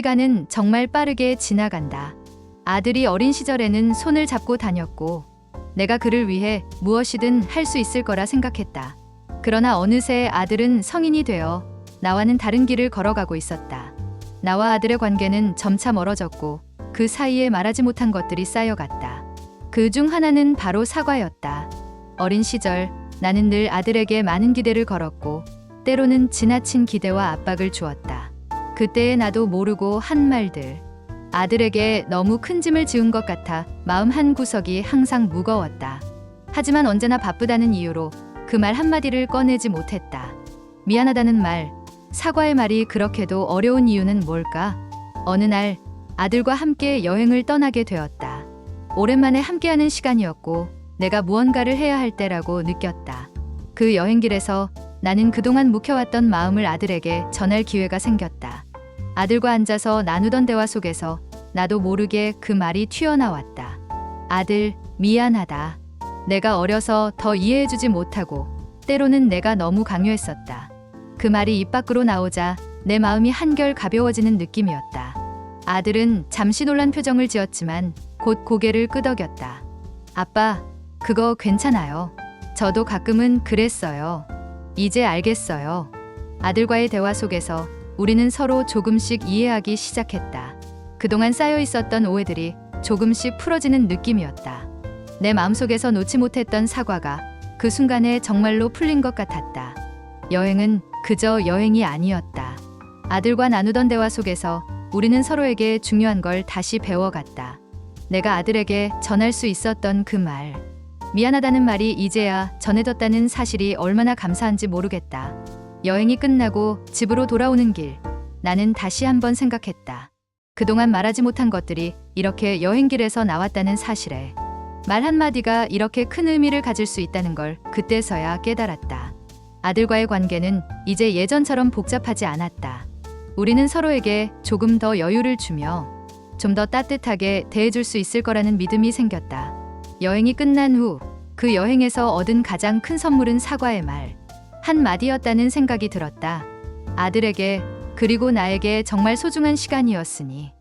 시간은 정말 빠르게 지나간다. 아들이 어린 시절에는 손을 잡고 다녔고, 내가 그를 위해 무엇이든 할 수 있을 거라 생각했다. 그러나 어느새 아들은 성인이 되어 나와는 다른 길을 걸어가고 있었다. 나와 아들의 관계는 점차 멀어졌고, 그 사이에 말하지 못한 것들이 쌓여갔다. 그 중 하나는 바로 사과였다. 어린 시절 나는 늘 아들에게 많은 기대를 걸었고, 때로는 지나친 기대와 압박을 주었다. 그때의 나도 모르고 한 말들. 아들에게 너무 큰 짐을 지은 것 같아 마음 한 구석이 항상 무거웠다. 하지만 언제나 바쁘다는 이유로 그 말 한마디를 꺼내지 못했다. 미안하다는 말, 사과의 말이 그렇게도 어려운 이유는 뭘까? 어느 날 아들과 함께 여행을 떠나게 되었다. 오랜만에 함께하는 시간이었고 내가 무언가를 해야 할 때라고 느꼈다. 그 여행길에서 나는 그동안 묵혀왔던 마음을 아들에게 전할 기회가 생겼다. 아들과 앉아서 나누던 대화 속에서 나도 모르게 그 말이 튀어나왔다. 아들, 미안하다. 내가 어려서 더 이해해주지 못하고 때로는 내가 너무 강요했었다. 그 말이 입 밖으로 나오자 내 마음이 한결 가벼워지는 느낌이었다. 아들은 잠시 놀란 표정을 지었지만 곧 고개를 끄덕였다. 아빠, 그거 괜찮아요. 저도 가끔은 그랬어요. 이제 알겠어요. 아들과의 대화 속에서 우리는 서로 조금씩 이해하기 시작했다. 그동안 쌓여 있었던 오해들이 조금씩 풀어지는 느낌이었다. 내 마음속에서 놓지 못했던 사과가 그 순간에 정말로 풀린 것 같았다. 여행은 그저 여행이 아니었다. 아들과 나누던 대화 속에서 우리는 서로에게 중요한 걸 다시 배워갔다. 내가 아들에게 전할 수 있었던 그 말. 미안하다는 말이 이제야 전해졌다는 사실이 얼마나 감사한지 모르겠다. 여행이 끝나고 집으로 돌아오는 길, 나는 다시 한번 생각했다. 그동안 말하지 못한 것들이 이렇게 여행길에서 나왔다는 사실에 말 한마디가 이렇게 큰 의미를 가질 수 있다는 걸 그때서야 깨달았다. 아들과의 관계는 이제 예전처럼 복잡하지 않았다. 우리는 서로에게 조금 더 여유를 주며 좀 더 따뜻하게 대해줄 수 있을 거라는 믿음이 생겼다. 여행이 끝난 후 그 여행에서 얻은 가장 큰 선물은 사과의 말. 한 마디였다는 생각이 들었다. 아들에게 그리고 나에게 정말 소중한 시간이었으니.